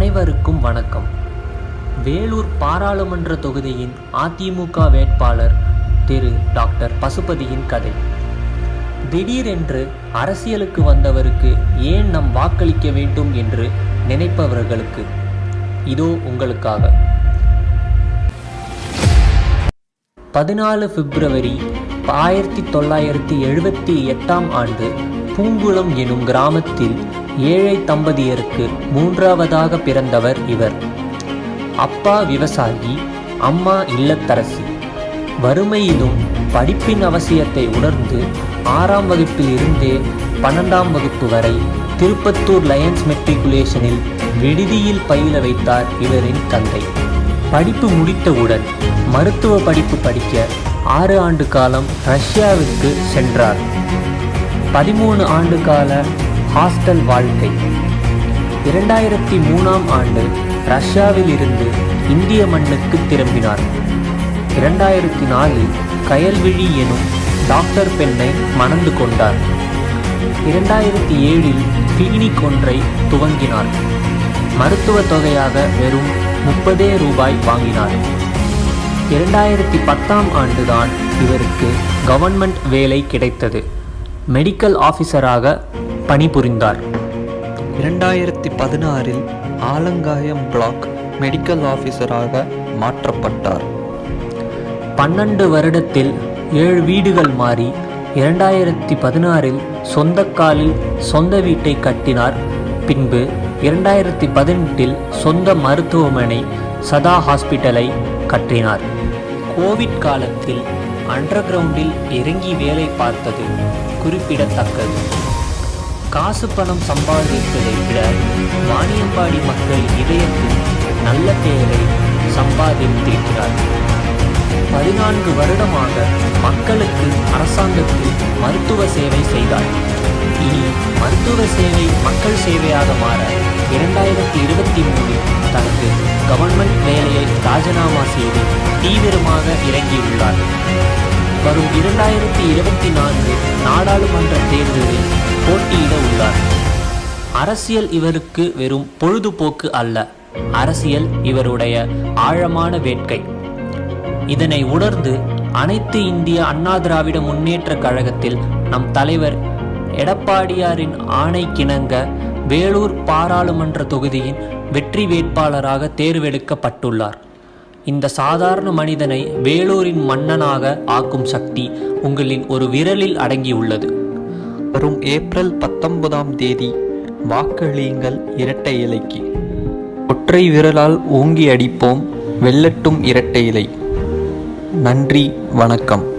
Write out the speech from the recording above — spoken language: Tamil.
அனைவருக்கும் வணக்கம். வேலூர் பாராளுமன்ற தொகுதியின் அதிமுக வேட்பாளர் திரு டாக்டர் பசுபதியின் கதை. திடீரென்று அரசியலுக்கு வந்தவருக்கு ஏன் நம் வாக்களிக்க வேண்டும் என்று நினைப்பவர்களுக்கு? இதோ உங்களுக்காக. பதினாலு பிப்ரவரி ஆயிரத்தி தொள்ளாயிரத்தி எழுபத்தி எட்டாம் ஆண்டு பூங்குளம் எனும் கிராமத்தில் ஏழை தம்பதியருக்கு மூன்றாவதாக பிறந்தவர் இவர். அப்பா விவசாயி அம்மா இல்லத்தரசி. வறுமையிலும் படிப்பின் அவசியத்தை உணர்ந்து ஆறாம் வகுப்பில் இருந்தே பன்னெண்டாம் வகுப்பு வரை திருப்பத்தூர் லயன்ஸ் மெட்ரிகுலேஷனில் விடுதியில் பயில வைத்தார் இவரின் தந்தை. படிப்பு முடித்தவுடன் மருத்துவ படிப்பு படிக்க ஆறு ஆண்டு காலம் ரஷ்யாவிற்கு சென்றார். பதிமூணு ஆண்டு கால ஹாஸ்டல் வாழ்க்கை. இரண்டாயிரத்தி மூணாம் ஆண்டு ரஷ்யாவில் இருந்து இந்திய மண்ணுக்கு திரும்பினார். இரண்டாயிரத்தி நாலில் கயல்விழி எனும் டாக்டர் பெண்ணை மணந்து கொண்டார். இரண்டாயிரத்தி ஏழில் கிளினிக் ஒன்றை துவங்கினார். மருத்துவ தொகையாக வெறும் முப்பதே ரூபாய் வாங்கினார். இரண்டாயிரத்தி பத்தாம் ஆண்டுதான் இவருக்கு கவர்மெண்ட் வேலை கிடைத்தது. மெடிக்கல் ஆஃபீஸராக பணிபுரிந்தார். இரண்டாயிரத்தி பதினாறில் ஆலங்காயம் பிளாக் மெடிக்கல் ஆஃபீஸராக மாற்றப்பட்டார். பன்னெண்டு வருடத்தில் ஏழு வீடுகள் மாறி இரண்டாயிரத்தி பதினாறில் சொந்த காலில் சொந்த வீட்டை கட்டினார். பின்பு இரண்டாயிரத்தி பதினெட்டில் சொந்த மருத்துவமனை சதா ஹாஸ்பிட்டலை கட்டினார். கோவிட் காலத்தில் அண்டர் கிரவுண்டில் இறங்கி வேலை பார்த்தது குறிப்பிடத்தக்கது. காசு பணம் சம்பாதிப்பதை விட வாணியம்பாடி மக்கள் இதயத்தில் நல்ல பெயரை சம்பாதித்திருக்கிறார்கள் பதினான்கு வருடமாக மக்களுக்கு அரசாங்கத்தில் மருத்துவ சேவை செய்தார். இனி மருத்துவ சேவை மக்கள் சேவையாக மாற இரண்டாயிரத்தி இருபத்தி மூணில் தனது கவர்மெண்ட் வேலையை ராஜினாமா செய்து தீவிரமாக இறங்கியுள்ளார். வரும் இரண்டாயிரத்தி இருபத்தி நான்கு நாடாளுமன்ற தேர்தலில் போட்டியிட உள்ளார். அரசியல் இவருக்கு வெறும் பொழுதுபோக்கு அல்ல அரசியல் இவருடைய ஆழமான வேட்கை. இதனை உணர்ந்து அனைத்து இந்திய அண்ணா திராவிட முன்னேற்ற கழகத்தில் நம் தலைவர் எடப்பாடியாரின் ஆணை கிணங்க வேலூர் பாராளுமன்ற தொகுதியின் வெற்றி வேட்பாளராக தேர்வெடுக்கப்பட்டுள்ளார். இந்த சாதாரண மனிதனை வேலூரின் மன்னனாக ஆக்கும் சக்தி உங்களின் ஒரு விரலில் அடங்கியுள்ளது. வரும் ஏப்ரல் பத்தொன்பதாம் தேதி வாக்களியுங்கள் இரட்டை இலைக்கு. ஒற்றை விரலால் ஓங்கி அடிப்போம் வெல்லட்டும் இரட்டை இலை. நன்றி வணக்கம்.